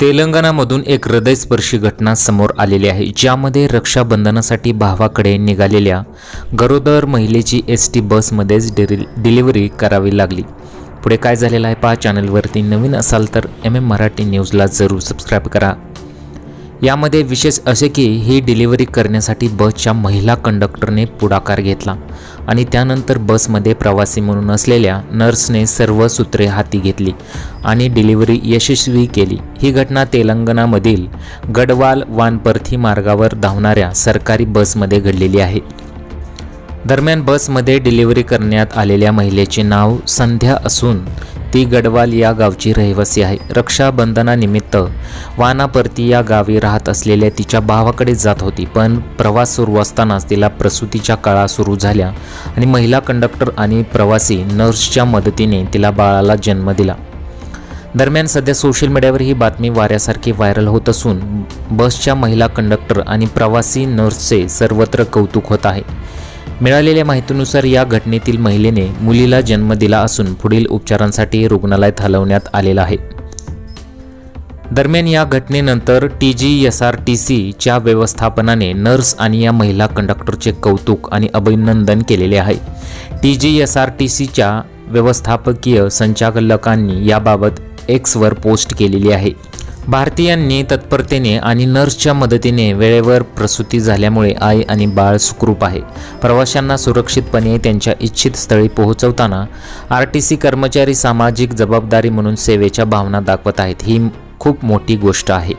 तेलंगणामधून एक हृदयस्पर्शी घटना समोर आलेली आहे ज्यामध्ये रक्षाबंधनासाठी भावाकडे निघालेल्या गरोदर महिलेची एस टी बसमध्येच डिरि डिलिव्हरी करावी लागली. पुढे काय झालेलं आहे पहा चॅनलवरती नवीन असाल तर एम एम मराठी न्यूजला जरूर सबस्क्राईब करा. यामध्ये विशेष असे की ही डिलिव्हरी करण्यासाठी बसच्या महिला कंडक्टरने पुढाकार घेतला आणि त्यानंतर बसमध्ये प्रवासी म्हणून असलेल्या नर्सने सर्व सूत्रे हाती घेतली आणि डिलिव्हरी यशस्वी केली. ही घटना तेलंगणामधील गडवाल वानपर्थी मार्गावर धावणाऱ्या सरकारी बसमध्ये घडलेली आहे. दरम्यान बसमध्ये डिलिव्हरी करण्यात आलेल्या महिलेचे नाव संध्या असून ती गडवाल या गावची रहिवासी आहे. रक्षाबंधनानिमित्त वानापर्ती या गावी राहत असलेल्या तिच्या भावाकडे जात होती. पण प्रवास सुरू असतानाच तिला प्रसूतीच्या काळा सुरू झाल्या आणि महिला कंडक्टर आणि प्रवासी नर्सच्या मदतीने तिला बाळाला जन्म दिला. दरम्यान सध्या सोशल मीडियावर ही बातमी वाऱ्यासारखी व्हायरल होत असून बसच्या महिला कंडक्टर आणि प्रवासी नर्सचे सर्वत्र कौतुक होत आहे. मिळालेल्या माहितीनुसार या घटनेतील महिलेने मुलीला जन्म दिला असून पुढील उपचारांसाठी रुग्णालयात हलवण्यात आलेलं आहे. दरम्यान या घटनेनंतर T G S R T सीच्या व्यवस्थापनाने नर्स आणि या महिला कंडक्टरचे कौतुक आणि अभिनंदन केलेले आहे. T G S R T सीच्या व्यवस्थापकीय संचालकांनी याबाबत एक्सवर पोस्ट केलेली आहे. भारतीयांनी तत्परतेने आणि नर्सच्या मदतीने वेळेवर प्रसूती झाल्यामुळे आई आणि बाळ सुखरूप आहे. प्रवाशांना सुरक्षितपणे त्यांच्या इच्छित स्थळी पोहोचवताना आर टी सी कर्मचारी सामाजिक जबाबदारी म्हणून सेवेच्या भावना दाखवत आहेत. ही खूप मोठी गोष्ट आहे.